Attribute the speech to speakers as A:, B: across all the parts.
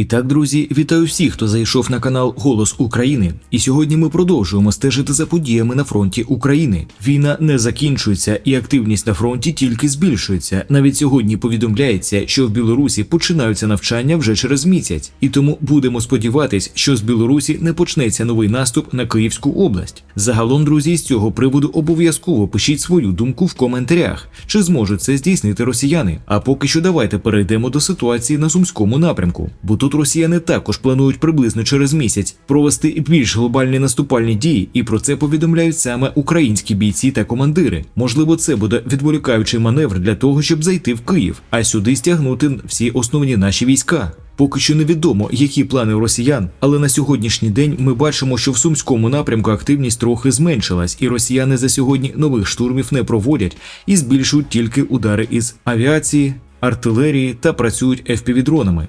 A: І так, друзі, вітаю всіх, хто зайшов на канал Голос України. І сьогодні ми продовжуємо стежити за подіями на фронті України. Війна не закінчується, і активність на фронті тільки збільшується. Навіть сьогодні повідомляється, що в Білорусі починаються навчання вже через місяць, і тому будемо сподіватись, що з Білорусі не почнеться новий наступ на Київську область. Загалом, друзі, з цього приводу обов'язково пишіть свою думку в коментарях, чи зможуть це здійснити росіяни. А поки що давайте перейдемо до ситуації на сумському напрямку. Бо тут росіяни також планують приблизно через місяць провести більш глобальні наступальні дії, і про це повідомляють саме українські бійці та командири. Можливо, це буде відволікаючий маневр для того, щоб зайти в Київ, а сюди стягнути всі основні наші війська. Поки що невідомо, які плани у росіян, але на сьогоднішній день ми бачимо, що в сумському напрямку активність трохи зменшилась, і росіяни за сьогодні нових штурмів не проводять і збільшують тільки удари із авіації, артилерії та працюють FPV-дронами.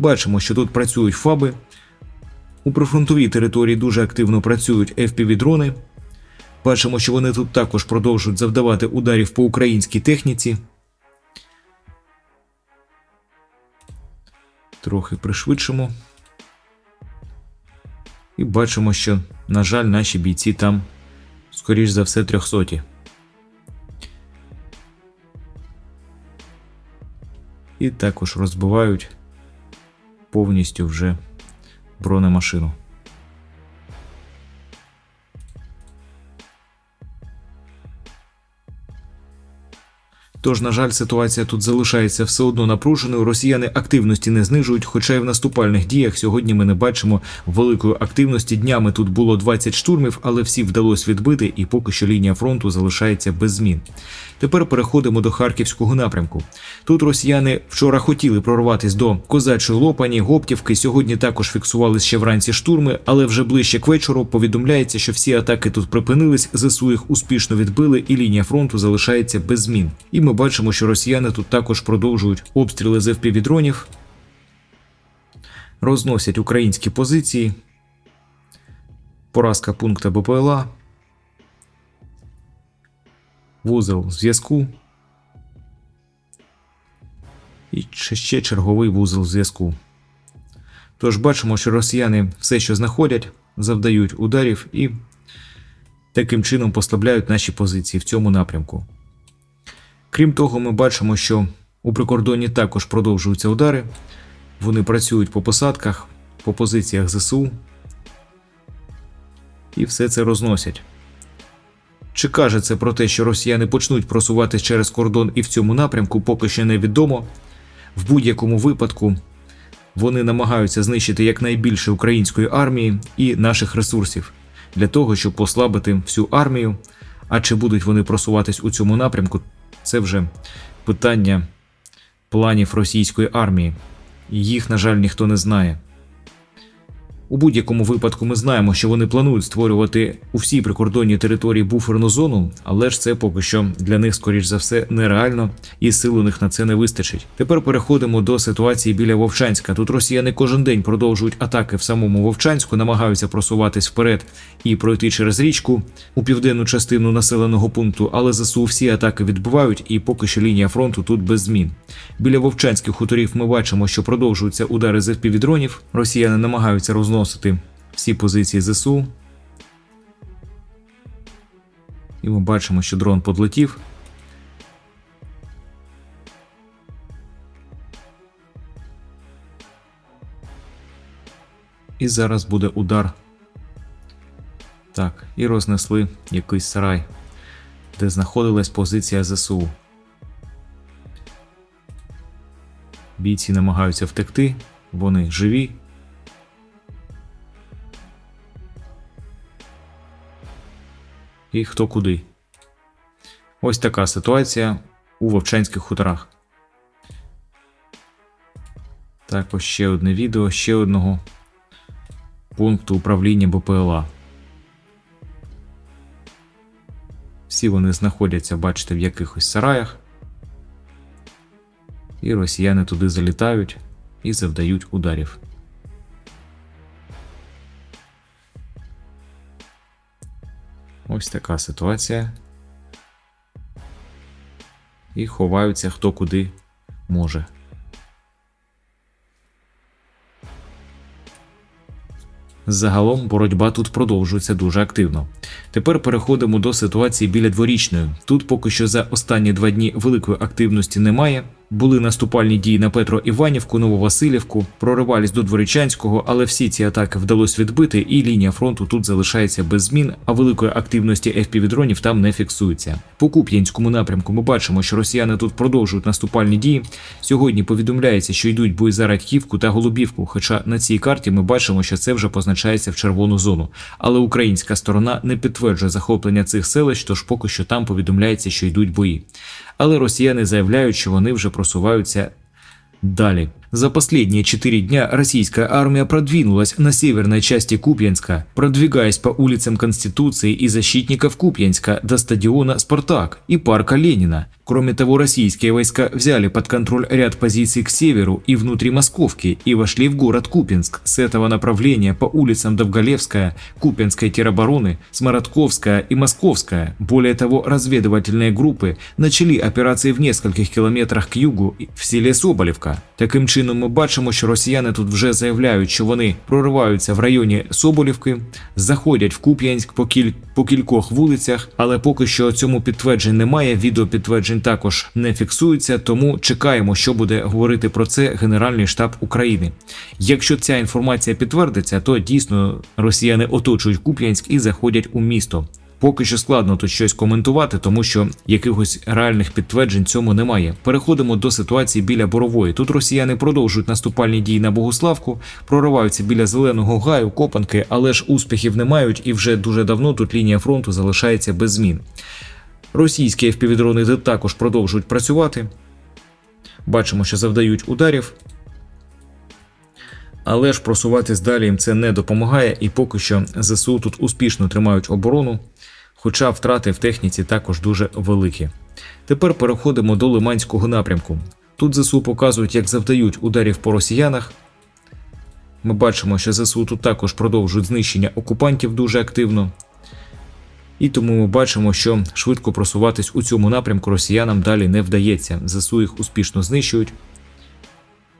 A: Бачимо, що тут працюють ФАБи. У прифронтовій території дуже активно працюють FPV-дрони. Бачимо, що вони тут також продовжують завдавати ударів по українській техніці. Трохи пришвидшимо. І бачимо, що, на жаль, наші бійці там, скоріш за все, трьохсоті. І також розбивають повністю вже бронемашину. Тож, на жаль, ситуація тут залишається все одно напруженою. Росіяни активності не знижують, хоча й в наступальних діях сьогодні ми не бачимо великої активності. Днями тут було 20 штурмів, але всі вдалося відбити, і поки що лінія фронту залишається без змін. Тепер переходимо до харківського напрямку. Тут росіяни вчора хотіли прорватися до козачої лопані, Гоптівки. Сьогодні також фіксували ще вранці штурми, але вже ближче к вечору повідомляється, що всі атаки тут припинились, ЗСУ їх успішно відбили, і лінія фронту залишається без змін. І ми бачимо, що росіяни тут також продовжують обстріли з FPV-дронів, розносять українські позиції, поразка пункта БПЛА, вузол зв'язку. І ще черговий вузол зв'язку. Тож бачимо, що росіяни все, що знаходять, завдають ударів і таким чином послабляють наші позиції в цьому напрямку. Крім того, ми бачимо, що у прикордонні також продовжуються удари. Вони працюють по посадках, по позиціях ЗСУ. І все це розносять. Чи каже це про те, що росіяни почнуть просуватись через кордон і в цьому напрямку, поки що невідомо. В будь-якому випадку вони намагаються знищити якнайбільше української армії і наших ресурсів для того, щоб послабити всю армію. А чи будуть вони просуватись у цьому напрямку, це вже питання планів російської армії. Їх, на жаль, ніхто не знає. У будь-якому випадку ми знаємо, що вони планують створювати у всій прикордонній території буферну зону, але ж це поки що для них, скоріш за все, нереально, і сил у них на це не вистачить. Тепер переходимо до ситуації біля Вовчанська. Тут росіяни кожен день продовжують атаки в самому Вовчанську, намагаються просуватись вперед і пройти через річку у південну частину населеного пункту, але ЗСУ всі атаки відбувають, і поки що лінія фронту тут без змін. Біля Вовчанських хуторів ми бачимо, що продовжуються удари з FPV-дронів. Росіяни намагаються розносити всі позиції ЗСУ. І ми бачимо, що дрон подлетів. І зараз буде удар. Так, і рознесли якийсь сарай, де знаходилась позиція ЗСУ. Бійці намагаються втекти, вони живі. І хто куди. Ось така ситуація у Вовчанських хуторах. Також ще одне відео ще одного пункту управління БПЛА. Всі вони знаходяться, бачите, в якихось сараях. І росіяни туди залітають і завдають ударів. Ось така ситуація. І ховаються хто куди може. Загалом боротьба тут продовжується дуже активно. Тепер переходимо до ситуації біля дворічної. Тут поки що за останні два дні великої активності немає. Були наступальні дії на Петро Іванівку, Нововасилівку, проривались до Дворічанського, але всі ці атаки вдалося відбити, і лінія фронту тут залишається без змін, а великої активності FPV-дронів там не фіксується. По Куп'янському напрямку ми бачимо, що росіяни тут продовжують наступальні дії. Сьогодні повідомляється, що йдуть бої за Радьківку та Голубівку. Хоча на цій карті ми бачимо, що це вже позначається в червону зону. Але українська сторона не підтверджує захоплення цих селищ, тож поки що там повідомляється, що йдуть бої. Але росіяни заявляють, що вони вже просуваються далі. За последние четыре дня российская армия продвинулась на северной части Купьянска, продвигаясь по улицам Конституции и защитников Купьянска до стадиона «Спартак» и парка Ленина. Кроме того, российские войска взяли под контроль ряд позиций к северу и внутри Московки и вошли в город Купинск. С этого направления по улицам Довголевская, Купинской теробороны, Смородковская и Московская. Более того, разведывательные группы начали операции в нескольких километрах к югу в селе Соболевка. Таким чином, ми бачимо, що росіяни тут вже заявляють, що вони прориваються в районі Соболівки, заходять в Куп'янськ по, кіль... по кількох вулицях, але поки що цьому підтверджень немає. Відеопідтверджень також не фіксується, тому чекаємо, що буде говорити про це Генеральний штаб України. Якщо ця інформація підтвердиться, то дійсно росіяни оточують Куп'янськ і заходять у місто. Поки що складно тут щось коментувати, тому що якихось реальних підтверджень цьому немає. Переходимо до ситуації біля Борової. Тут росіяни продовжують наступальні дії на Богуславку, прориваються біля зеленого гаю, копанки, але ж успіхів не мають, і вже дуже давно тут лінія фронту залишається без змін. Російські FPV-дрони також продовжують працювати. Бачимо, що завдають ударів. Але ж просуватись далі їм це не допомагає, і поки що ЗСУ тут успішно тримають оборону, хоча втрати в техніці також дуже великі. Тепер переходимо до Лиманського напрямку. Тут ЗСУ показують, як завдають ударів по росіянах. Ми бачимо, що ЗСУ тут також продовжують знищення окупантів дуже активно. І тому ми бачимо, що швидко просуватись у цьому напрямку росіянам далі не вдається. ЗСУ їх успішно знищують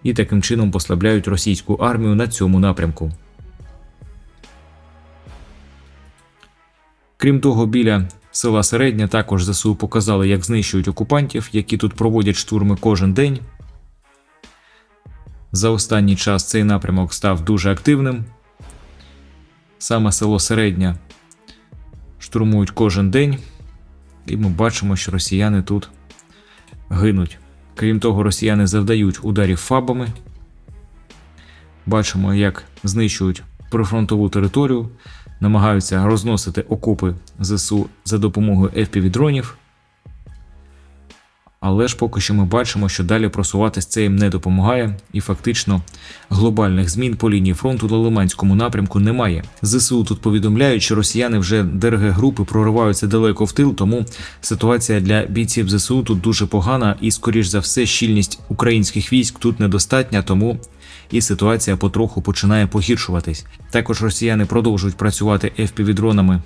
A: і таким чином послабляють російську армію на цьому напрямку. Крім того, біля села Середня також ЗСУ показали, як знищують окупантів, які тут проводять штурми кожен день. За останній час цей напрямок став дуже активним. Саме село Середня штурмують кожен день, і ми бачимо, що росіяни тут гинуть. Крім того, росіяни завдають ударів фабами. Бачимо, як знищують прифронтову територію, намагаються розносити окопи ЗСУ за допомогою FPV-дронів. Але ж поки що ми бачимо, що далі просуватись це їм не допомагає, і фактично глобальних змін по лінії фронту на Лиманському напрямку немає. ЗСУ тут повідомляють, що росіяни вже ДРГ групи прориваються далеко в тил, тому ситуація для бійців ЗСУ тут дуже погана, і, скоріш за все, щільність українських військ тут недостатня, тому і ситуація потроху починає погіршуватись. Також росіяни продовжують працювати FPV-дронами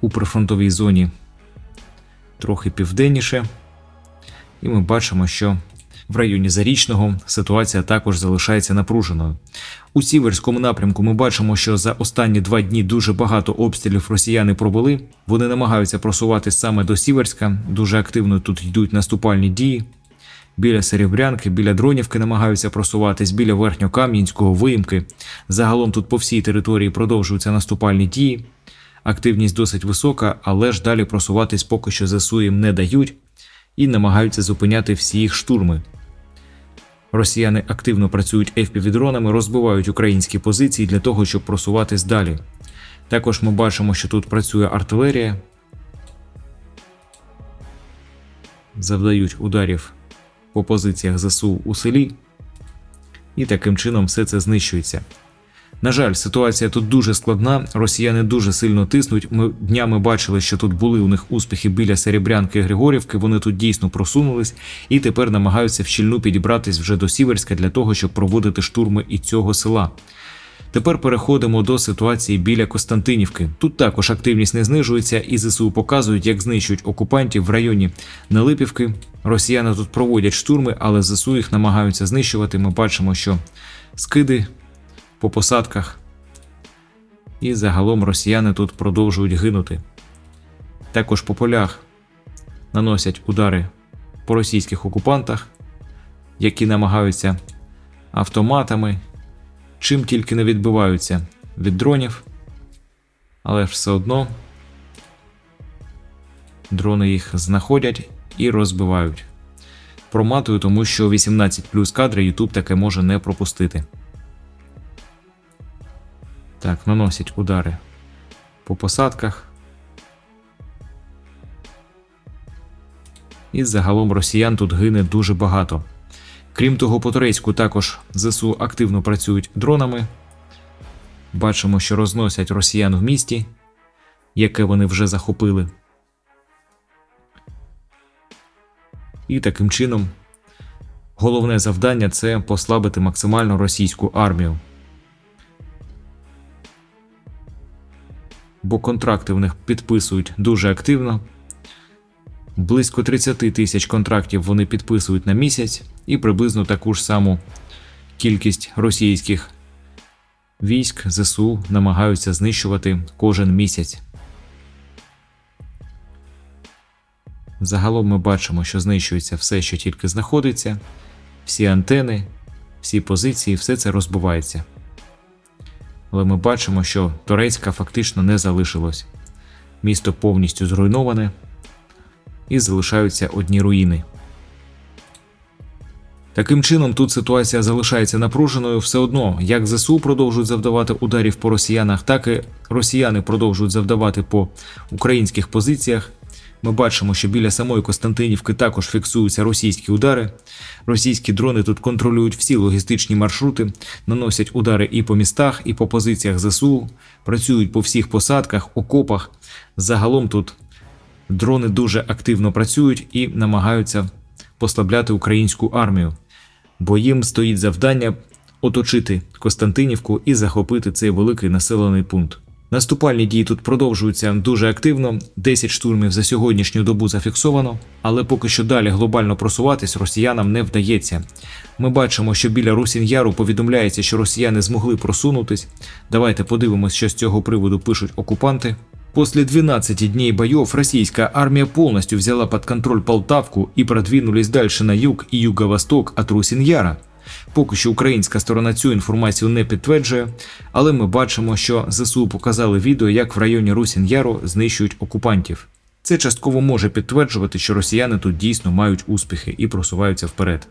A: у прифронтовій зоні трохи південніше. І ми бачимо, що в районі Зарічного ситуація також залишається напруженою. У Сіверському напрямку ми бачимо, що за останні два дні дуже багато обстрілів росіяни пробили. Вони намагаються просуватись саме до Сіверська. Дуже активно тут йдуть наступальні дії. Біля Серебрянки, біля Дронівки намагаються просуватись, біля Верхньокам'янського, Виїмки. Загалом тут по всій території продовжуються наступальні дії. Активність досить висока, але ж далі просуватись поки що ЗСУ їм не дають і намагаються зупиняти всі їх штурми. Росіяни активно працюють FPV-дронами, розбивають українські позиції для того, щоб просуватись далі. Також ми бачимо, що тут працює артилерія, завдають ударів по позиціях ЗСУ у селі, і таким чином все це знищується. На жаль, ситуація тут дуже складна. Росіяни дуже сильно тиснуть. Ми днями бачили, що тут були у них успіхи біля Серебрянки і Григорівки. Вони тут дійсно просунулись і тепер намагаються в щільну підібратись вже до Сіверська для того, щоб проводити штурми і цього села. Тепер переходимо до ситуації біля Костянтинівки. Тут також активність не знижується, і ЗСУ показують, як знищують окупантів в районі Нелипівки. Росіяни тут проводять штурми, але ЗСУ їх намагаються знищувати. Ми бачимо, що скиди по посадках І загалом росіяни тут продовжують гинути. Також по полях наносять удари по російських окупантах, які намагаються автоматами, чим тільки не відбиваються від дронів, але ж все одно дрони їх знаходять і розбивають. Проматую, тому що 18 плюс кадри YouTube таке може не пропустити. Так, наносять удари по посадках. І загалом росіян тут гине дуже багато. Крім того, по турецьку також ЗСУ активно працюють дронами. Бачимо, що розносять росіян в місті, яке вони вже захопили. І таким чином головне завдання це послабити максимально російську армію. Бо контракти в них підписують дуже активно. Близько 30 тисяч контрактів вони підписують на місяць, і приблизно таку ж саму кількість російських військ ЗСУ намагаються знищувати кожен місяць. Загалом ми бачимо, що знищується все, що тільки знаходиться, всі антени, всі позиції, все це розбивається. Але ми бачимо, що Турецька фактично не залишилось. Місто повністю зруйноване і залишаються одні руїни. Таким чином, тут ситуація залишається напруженою все одно, як ЗСУ продовжують завдавати ударів по росіянах, так і росіяни продовжують завдавати по українських позиціях. Ми бачимо, що біля самої Костянтинівки також фіксуються російські удари. Російські дрони тут контролюють всі логістичні маршрути, наносять удари і по містах, і по позиціях ЗСУ, працюють по всіх посадках, окопах. Загалом тут дрони дуже активно працюють і намагаються послабляти українську армію, бо їм стоїть завдання оточити Костянтинівку і захопити цей великий населений пункт. Наступальні дії тут продовжуються дуже активно. 10 штурмів за сьогоднішню добу зафіксовано, але поки що далі глобально просуватись росіянам не вдається. Ми бачимо, що біля Русін-Яру повідомляється, що росіяни змогли просунутись. Давайте подивимось, що з цього приводу пишуть окупанти. После 12 дней боев российская армия полностью взяла под контроль Полтавку и продвинулись дальше на юг і юго-восток от Русін-Яра. Поки що українська сторона цю інформацію не підтверджує, але ми бачимо, що ЗСУ показали відео, як в районі Русін-Яру знищують окупантів. Це частково може підтверджувати, що росіяни тут дійсно мають успіхи і просуваються вперед.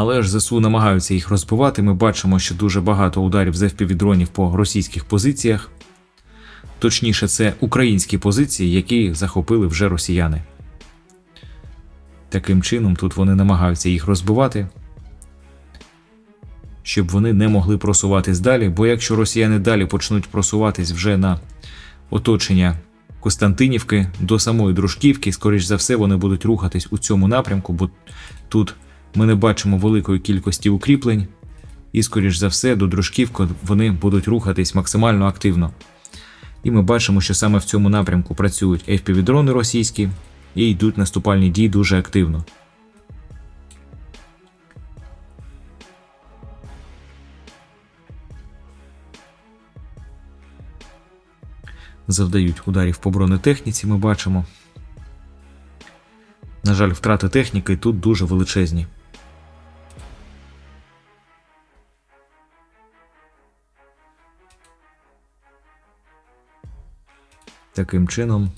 A: Але ж ЗСУ намагаються їх розбивати. Ми бачимо, що дуже багато ударів з FPV-дронів по російських позиціях. Точніше, це українські позиції, які захопили вже росіяни. Таким чином, тут вони намагаються їх розбивати, щоб вони не могли просуватись далі. Бо якщо росіяни далі почнуть просуватись вже на оточення Костянтинівки до самої Дружківки, скоріш за все, вони будуть рухатись у цьому напрямку, бо тут ми не бачимо великої кількості укріплень, і, скоріш за все, до Дружківки вони будуть рухатись максимально активно. І ми бачимо, що саме в цьому напрямку працюють FPV-дрони російські і йдуть наступальні дії дуже активно. Завдають ударів по бронетехніці, ми бачимо. На жаль, втрати техніки тут дуже величезні. Таким чином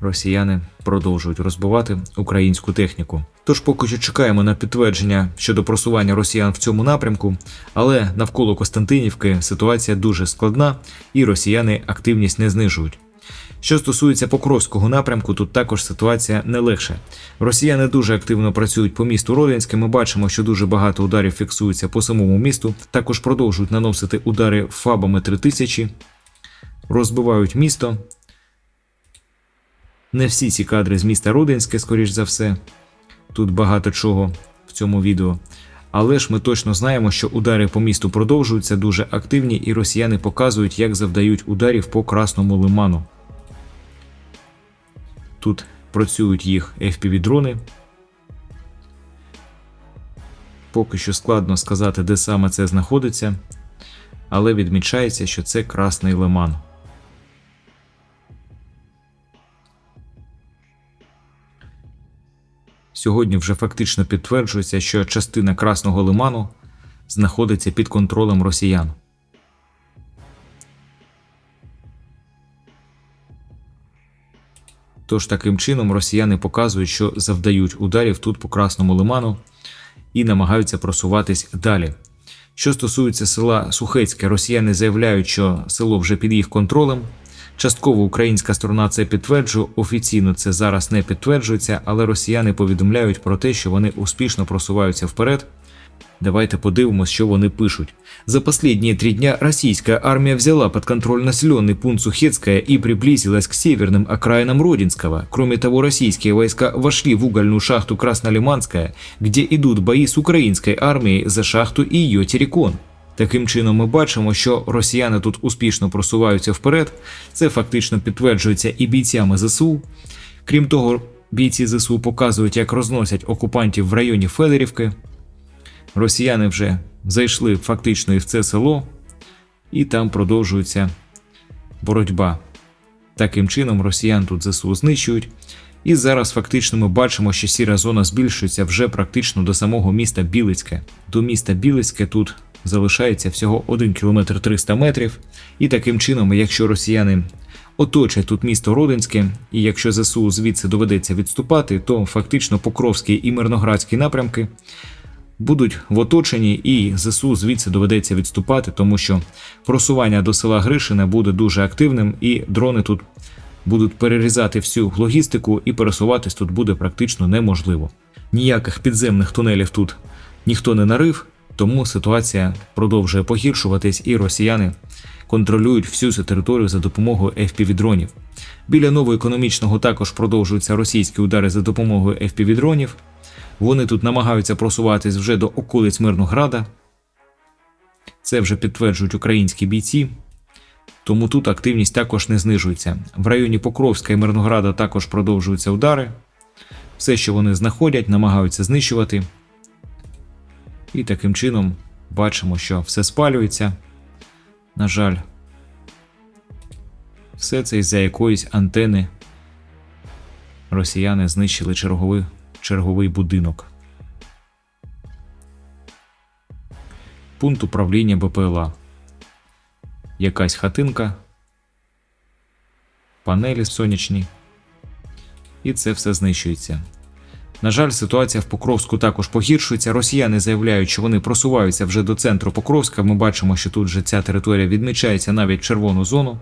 A: росіяни продовжують розбивати українську техніку. Тож поки що чекаємо на підтвердження щодо просування росіян в цьому напрямку, але навколо Костянтинівки ситуація дуже складна і росіяни активність не знижують. Що стосується Покровського напрямку, тут також ситуація не легше. Росіяни дуже активно працюють по місту Родинське. Ми бачимо, що дуже багато ударів фіксується по самому місту. Також продовжують наносити удари фабами 3000, розбивають місто. Не всі ці кадри з міста Родинське, скоріш за все. Тут багато чого в цьому відео. Але ж ми точно знаємо, що удари по місту продовжуються дуже активні, і росіяни показують, як завдають ударів по Красному лиману. Тут працюють їх FPV-дрони. Поки що складно сказати, де саме це знаходиться, але відмічається, що це Красний Лиман. Сьогодні вже фактично підтверджується, що частина Красного Лиману знаходиться під контролем росіян. Тож таким чином росіяни показують, що завдають ударів тут по Красному Лиману і намагаються просуватись далі. Що стосується села Сухецьке, росіяни заявляють, що село вже під їх контролем. Частково українська сторона це підтверджує, офіційно це зараз не підтверджується, але росіяни повідомляють про те, що вони успішно просуваються вперед. Давайте подивимось, що вони пишуть. За последние три дня российская армия взяла под контроль населенный пункт Сухецкая и приблизилась к северным окраинам Родинского. Кроме того, российские войска вошли в угольную шахту Краснолиманская, где идут бои с украинской армией за шахту і її терикон. Таким чином, ми бачимо, що росіяни тут успішно просуваються вперед. Це фактично підтверджується і бійцями ЗСУ. Крім того, бійці ЗСУ показують, як розносять окупантів в районі Федорівки. Росіяни вже зайшли фактично і в це село, і там продовжується боротьба. Таким чином, росіян тут ЗСУ знищують. І зараз фактично ми бачимо, що сіра зона збільшується вже практично до самого міста Білицьке. До міста Білицьке тут залишається всього 1 км 300 метрів. І таким чином, якщо росіяни оточать тут місто Родинське, і якщо ЗСУ звідси доведеться відступати, то фактично Покровський і Мирноградський напрямки будуть в оточенні, і ЗСУ звідси доведеться відступати, тому що просування до села Гришине буде дуже активним, і дрони тут будуть перерізати всю логістику, і пересуватись тут буде практично неможливо. Ніяких підземних тунелів тут ніхто не нарив, тому ситуація продовжує погіршуватись, і росіяни контролюють всю цю територію за допомогою FPV-дронів. Біля новоекономічного також продовжуються російські удари за допомогою FPV-дронів. Вони тут намагаються просуватись вже до околиць Мирнограда. Це вже підтверджують українські бійці. Тому тут активність також не знижується. В районі Покровська і Мирнограда також продовжуються удари. Все, що вони знаходять, намагаються знищувати. І таким чином бачимо, що все спалюється. На жаль, все це із-за якоїсь антени росіяни знищили черговий черговий будинок. Пункт управління БПЛА. Якась хатинка, панелі сонячні. І це все знищується. На жаль, ситуація в Покровську також погіршується. Росіяни заявляють, що вони просуваються вже до центру Покровська. Ми бачимо, що тут же ця територія відмічається навіть червону зону.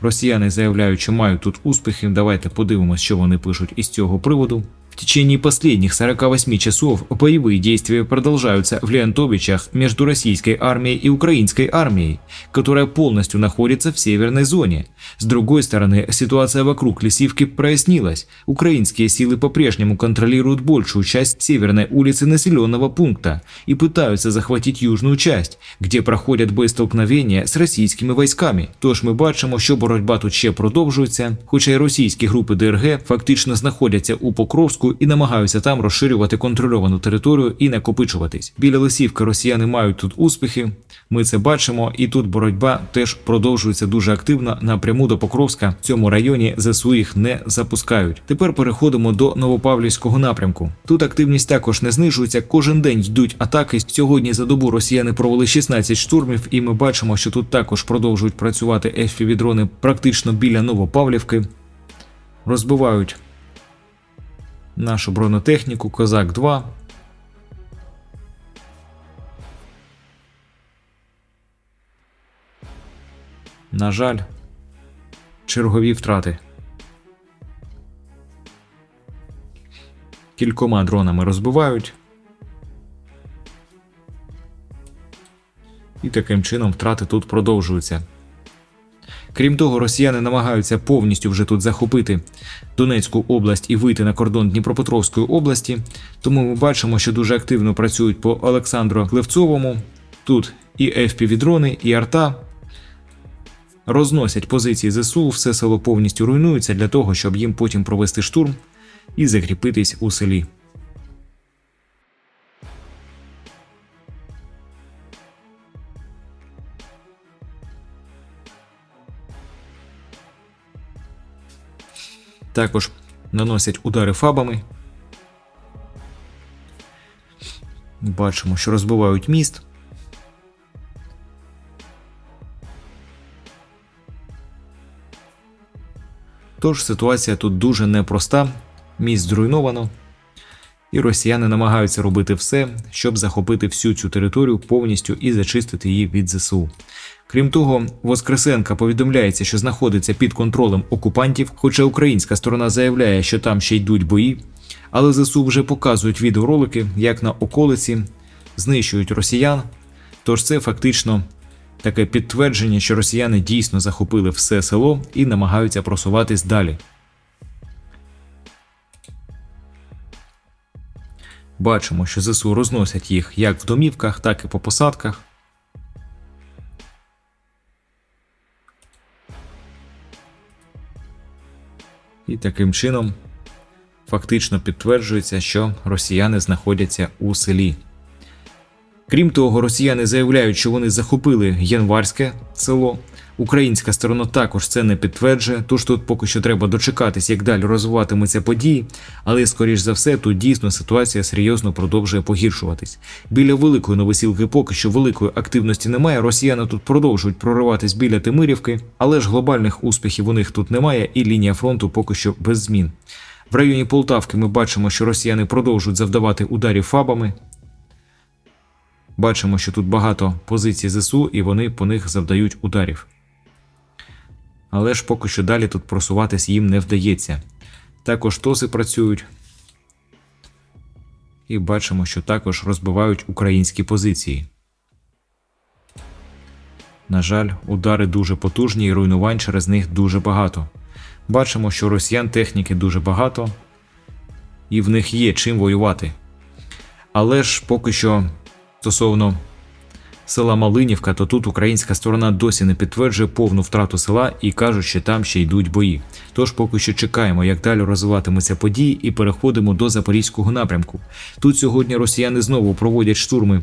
A: Росіяни заявляють, що мають тут успіхи. Давайте подивимося, що вони пишуть із цього приводу. В течение последних 48 часов боевые действия продолжаются в Леонтовичах между российской армией и украинской армией, которая полностью находится в северной зоне. С другой стороны, ситуация вокруг Лисивки прояснилась. Украинские силы по-прежнему контролируют большую часть северной улицы населенного пункта и пытаются захватить южную часть, где проходять боєстолкновення з російськими військами. Тож ми бачимо, що боротьба тут ще продовжується, хоча й російські групи ДРГ фактично знаходяться у Покровську і намагаються там розширювати контрольовану територію і накопичуватись. Біля Лисівки росіяни мають тут успіхи. Ми це бачимо, і тут боротьба теж продовжується дуже активно напряму до Покровська. В цьому районі ЗСУ їх не запускають. Тепер переходимо до Новопавлівського напрямку. Тут активність також не знижується. Кожен день йдуть атаки. Сьогодні за добу росіяни провели 16 штурмів, і ми бачимо, що тут також продовжують працювати FPV-дрони практично біля Новопавлівки. Розбивають нашу бронетехніку Козак 2. На жаль, чергові втрати. Кількома дронами розбивають. І таким чином втрати тут продовжуються. Крім того, росіяни намагаються повністю вже тут захопити Донецьку область і вийти на кордон Дніпропетровської області. Тому ми бачимо, що дуже активно працюють по Олександру Клевцовому. Тут і FPV-дрони, і арта. Розносять позиції ЗСУ, все село повністю руйнується для того, щоб їм потім провести штурм і закріпитись у селі. Також наносять удари фабами. Бачимо, що розбивають міст. Тож ситуація тут дуже непроста, міст зруйновано, і росіяни намагаються робити все, щоб захопити всю цю територію повністю і зачистити її від ЗСУ. Крім того, Воскресенка повідомляється, що знаходиться під контролем окупантів, хоча українська сторона заявляє, що там ще йдуть бої, але ЗСУ вже показують відеоролики, як на околиці знищують росіян. Тож це фактично таке підтвердження, що росіяни дійсно захопили все село і намагаються просуватись далі. Бачимо, що ЗСУ розносять їх як в домівках, так і по посадках. І таким чином фактично підтверджується, що росіяни знаходяться у селі. Крім того, росіяни заявляють, що вони захопили Январське село. Українська сторона також це не підтверджує, тож тут поки що треба дочекатись, як далі розвиватимуться події, але скоріш за все, тут дійсно ситуація серйозно продовжує погіршуватись. Біля великої новосілки поки що великої активності немає. Росіяни тут продовжують прориватись біля Тимирівки, але ж глобальних успіхів у них тут немає, і лінія фронту поки що без змін. В районі Полтавки ми бачимо, що росіяни продовжують завдавати ударів фабами. Бачимо, що тут багато позицій ЗСУ, і вони по них завдають ударів. Але ж поки що далі тут просуватись їм не вдається. Також тоси працюють. І бачимо, що також розбивають українські позиції. На жаль, удари дуже потужні і руйнувань через них дуже багато. Бачимо, що росіян техніки дуже багато, і в них є чим воювати. Але ж поки що стосовно села Малинівка, то тут українська сторона досі не підтверджує повну втрату села і кажуть, що там ще йдуть бої. Тож поки що чекаємо, як далі розвиватимуться події, і переходимо до запорізького напрямку. Тут сьогодні росіяни знову проводять штурми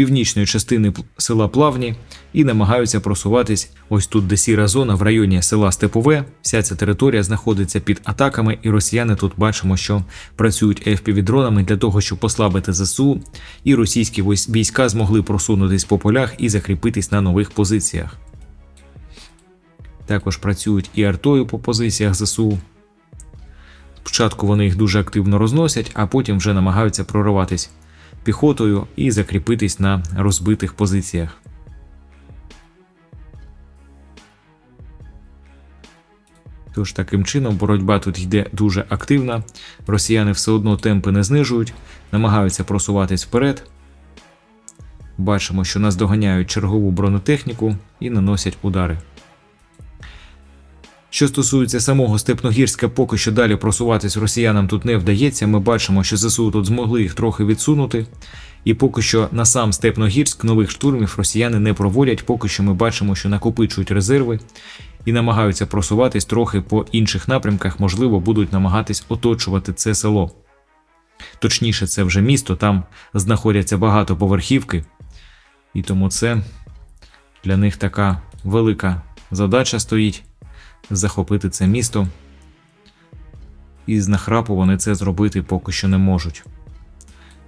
A: північної частини села Плавні і намагаються просуватись ось тут, де сіра зона в районі села Степове. Вся ця територія знаходиться під атаками, і росіяни тут бачимо, що працюють FPV-дронами для того, щоб послабити ЗСУ, і російські війська змогли просунутись по полях і закріпитись на нових позиціях. Також працюють і артою по позиціях ЗСУ. Спочатку вони їх дуже активно розносять, а потім вже намагаються прориватись піхотою і закріпитись на розбитих позиціях. Тож таким чином боротьба тут йде дуже активна. Росіяни все одно темпи не знижують, намагаються просуватись вперед. Бачимо, що нас доганяють чергову бронетехніку і наносять удари. Що стосується самого Степногірська, поки що далі просуватись росіянам тут не вдається. Ми бачимо, що ЗСУ тут змогли їх трохи відсунути, і поки що на сам Степногірськ нових штурмів росіяни не проводять. Поки що ми бачимо, що накопичують резерви і намагаються просуватись трохи по інших напрямках, можливо, будуть намагатись оточувати це село. Точніше, це вже місто, там знаходяться багатоповерхівки, і тому це для них така велика задача стоїть захопити це місто. І з нахрапу вони це зробити поки що не можуть.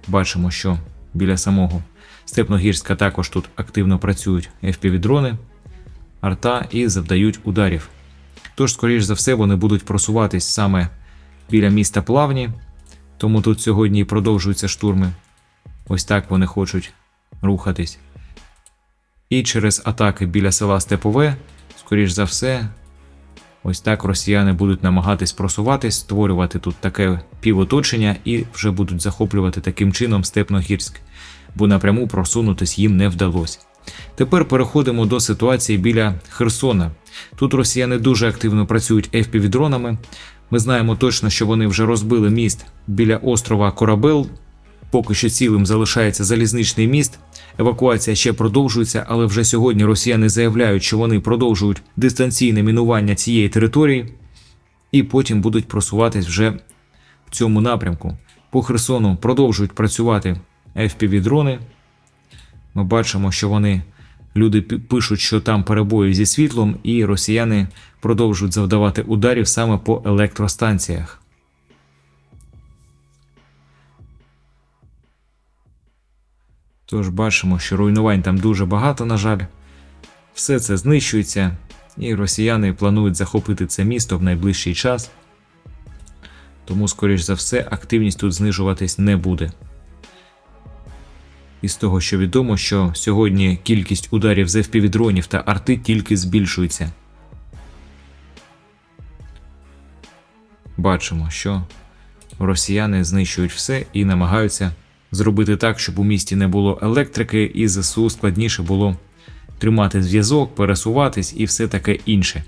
A: Бачимо, що біля самого Степногірська також тут активно працюють FPV-дрони, арта і завдають ударів. Тож, скоріш за все, вони будуть просуватись саме біля міста Плавні, тому тут сьогодні і продовжуються штурми. Ось так вони хочуть рухатись. І через атаки біля села Степове, скоріш за все, Ось так росіяни будуть намагатись просуватись, створювати тут таке півоточення і вже будуть захоплювати таким чином Степногірськ, бо напряму просунутись їм не вдалося. Тепер переходимо до ситуації біля Херсона. Тут росіяни дуже активно працюють FPV-дронами. Ми знаємо точно, що вони вже розбили міст біля острова Корабел. Поки що цілим залишається залізничний міст. Евакуація ще продовжується, але вже сьогодні росіяни заявляють, що вони продовжують дистанційне мінування цієї території, і потім будуть просуватись вже в цьому напрямку. По Херсону продовжують працювати FPV-дрони. Ми бачимо, що вони Люди пишуть, що там перебої зі світлом, і росіяни продовжують завдавати ударів саме по електростанціях. Тож бачимо, що руйнувань там дуже багато, на жаль. Все це знищується, і росіяни планують захопити це місто в найближчий час. Тому, скоріш за все, активність тут знижуватись не буде. Із того, що відомо, що сьогодні кількість ударів з FPV-дронів та арти тільки збільшується. Бачимо, що росіяни знищують все і намагаються зробити так, щоб у місті не було електрики, і ЗСУ складніше було тримати зв'язок, пересуватись і все таке інше.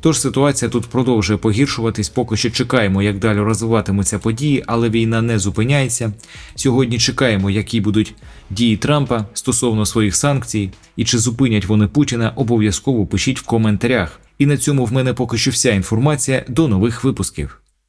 A: Тож ситуація тут продовжує погіршуватись, поки що чекаємо, як далі розвиватимуться події, але війна не зупиняється. Сьогодні чекаємо, які будуть дії Трампа стосовно своїх санкцій, і чи зупинять вони Путіна, обов'язково пишіть в коментарях. І на цьому в мене поки що вся інформація. До нових випусків.